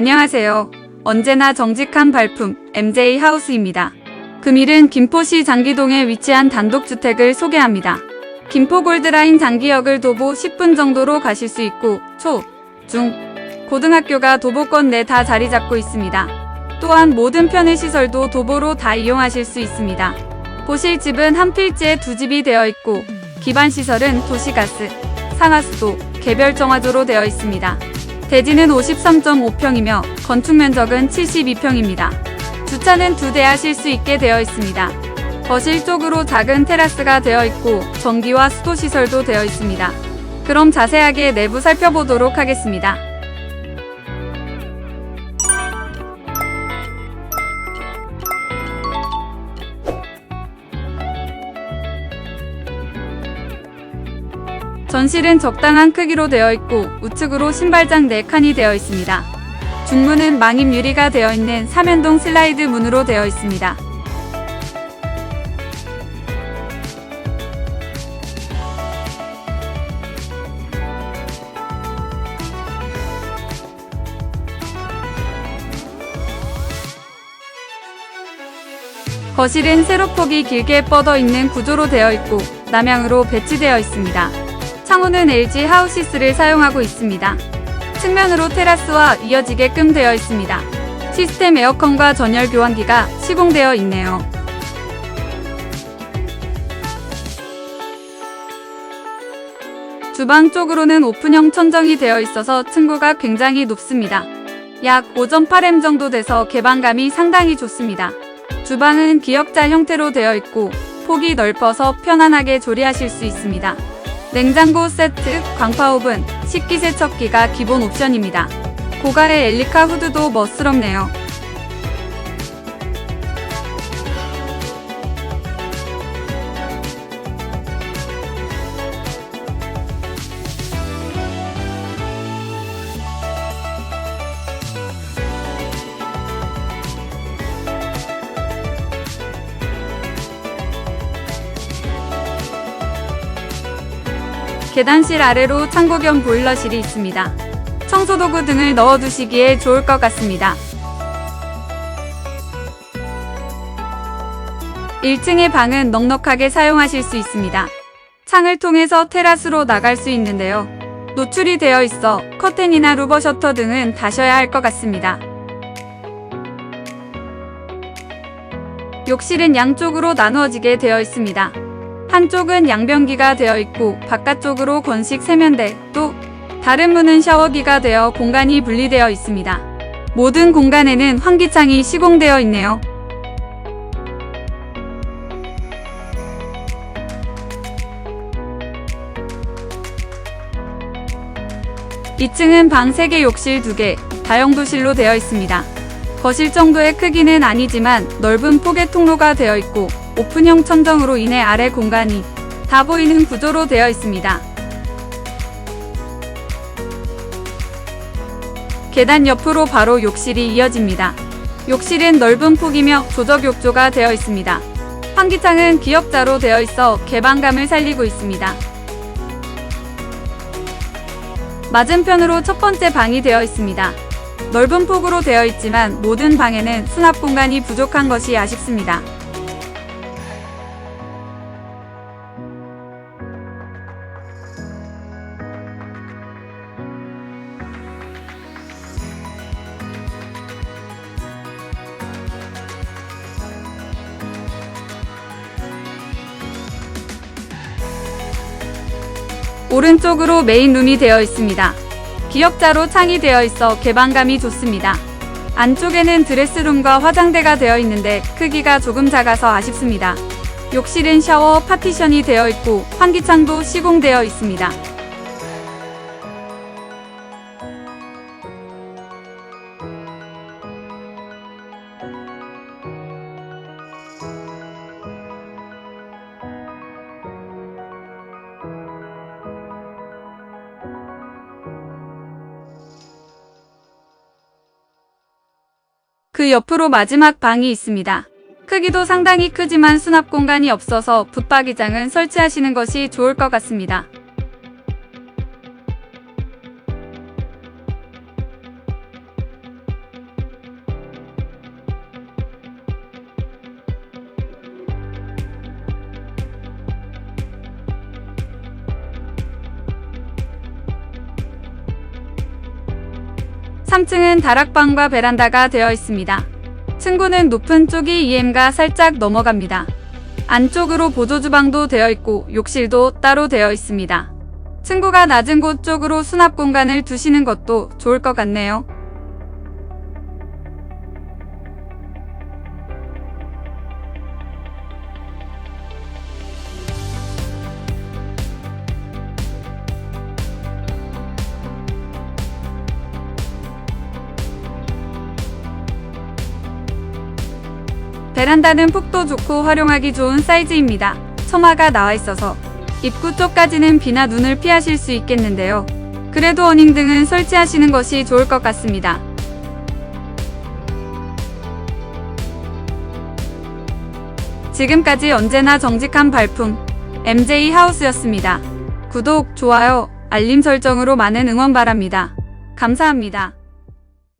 안녕하세요. 언제나 정직한 발품 MJ 하우스입니다. 금일은 김포시 장기동에 위치한 단독주택을 소개합니다. 김포 골드라인 장기역을 도보 10분 정도로 가실 수 있고 초, 중, 고등학교가 도보권 내 다 자리 잡고 있습니다. 또한 모든 편의 시설도 도보로 다 이용하실 수 있습니다. 보실 집은 한 필지에 두 집이 되어 있고 기반 시설은 도시가스, 상하수도, 개별 정화조로 되어 있습니다. 대지는 53.5평이며 건축 면적은 72평입니다. 주차는 두 대 하실 수 있게 되어 있습니다. 거실 쪽으로 작은 테라스가 되어 있고 전기와 수도 시설도 되어 있습니다. 그럼 자세하게 내부 살펴보도록 하겠습니다. 전실은 적당한 크기로 되어 있고 우측으로 신발장 4칸이 되어 있습니다. 중문은 망임 유리가 되어 있는 삼연동 슬라이드 문으로 되어 있습니다. 거실은 세로폭이 길게 뻗어 있는 구조로 되어 있고 남향으로 배치되어 있습니다. 창호는 LG 하우시스를 사용하고 있습니다. 측면으로 테라스와 이어지게 끔 되어 있습니다. 시스템 에어컨과 전열 교환기가 시공되어 있네요. 주방 쪽으로는 오픈형 천정이 되어 있어서 층고가 굉장히 높습니다. 약 5.8M 정도 돼서 개방감이 상당히 좋습니다. 주방은 기역자 형태로 되어 있고 폭이 넓어서 편안하게 조리하실 수 있습니다. 냉장고 세트, 광파 오븐, 식기세척기가 기본 옵션입니다. 고가의 엘리카 후드도 멋스럽네요. 계단실 아래로 창고 겸 보일러실이 있습니다. 청소도구 등을 넣어두시기에 좋을 것 같습니다. 1층의 방은 넉넉하게 사용하실 수 있습니다. 창을 통해서 테라스로 나갈 수 있는데요. 노출이 되어 있어 커튼이나 루버 셔터 등은 다셔야 할 것 같습니다. 욕실은 양쪽으로 나누어지게 되어 있습니다. 한쪽은 양변기가 되어 있고 바깥쪽으로 건식 세면대 또 다른 문은 샤워기가 되어 공간이 분리되어 있습니다. 모든 공간에는 환기창이 시공되어 있네요. 이층은방 3개 욕실 2개, 다용도실로 되어 있습니다. 거실 정도의 크기는 아니지만 넓은 폭의 통로가 되어 있고 오픈형 천정으로 인해 아래 공간이 다 보이는 구조로 되어 있습니다. 계단 옆으로 바로 욕실이 이어집니다. 욕실은 넓은 폭이며 조적 욕조가 되어 있습니다. 환기창은 기역자로 되어 있어 개방감을 살리고 있습니다. 맞은편으로 첫 번째 방이 되어 있습니다. 넓은 폭으로 되어 있지만 모든 방에는 수납 공간이 부족한 것이 아쉽습니다. 오른쪽으로 메인룸이 되어 있습니다. 기역자로 창이 되어 있어 개방감이 좋습니다. 안쪽에는 드레스룸과 화장대가 되어 있는데 크기가 조금 작아서 아쉽습니다. 욕실은 샤워 파티션이 되어 있고 환기창도 시공되어 있습니다. 그 옆으로 마지막 방이 있습니다. 크기도 상당히 크지만 수납 공간이 없어서 붙박이장은 설치하시는 것이 좋을 것 같습니다. 3층은 다락방과 베란다가 되어 있습니다. 층고는 높은 쪽이 EM가 살짝 넘어갑니다. 안쪽으로 보조주방도 되어 있고 욕실도 따로 되어 있습니다. 층고가 낮은 곳 쪽으로 수납 공간을 두시는 것도 좋을 것 같네요. 베란다는 폭도 좋고 활용하기 좋은 사이즈입니다. 처마가 나와 있어서 입구 쪽까지는 비나 눈을 피하실 수 있겠는데요. 그래도 어닝 등은 설치하시는 것이 좋을 것 같습니다. 지금까지 언제나 정직한 발품 MJ 하우스였습니다. 구독, 좋아요, 알림 설정으로 많은 응원 바랍니다. 감사합니다.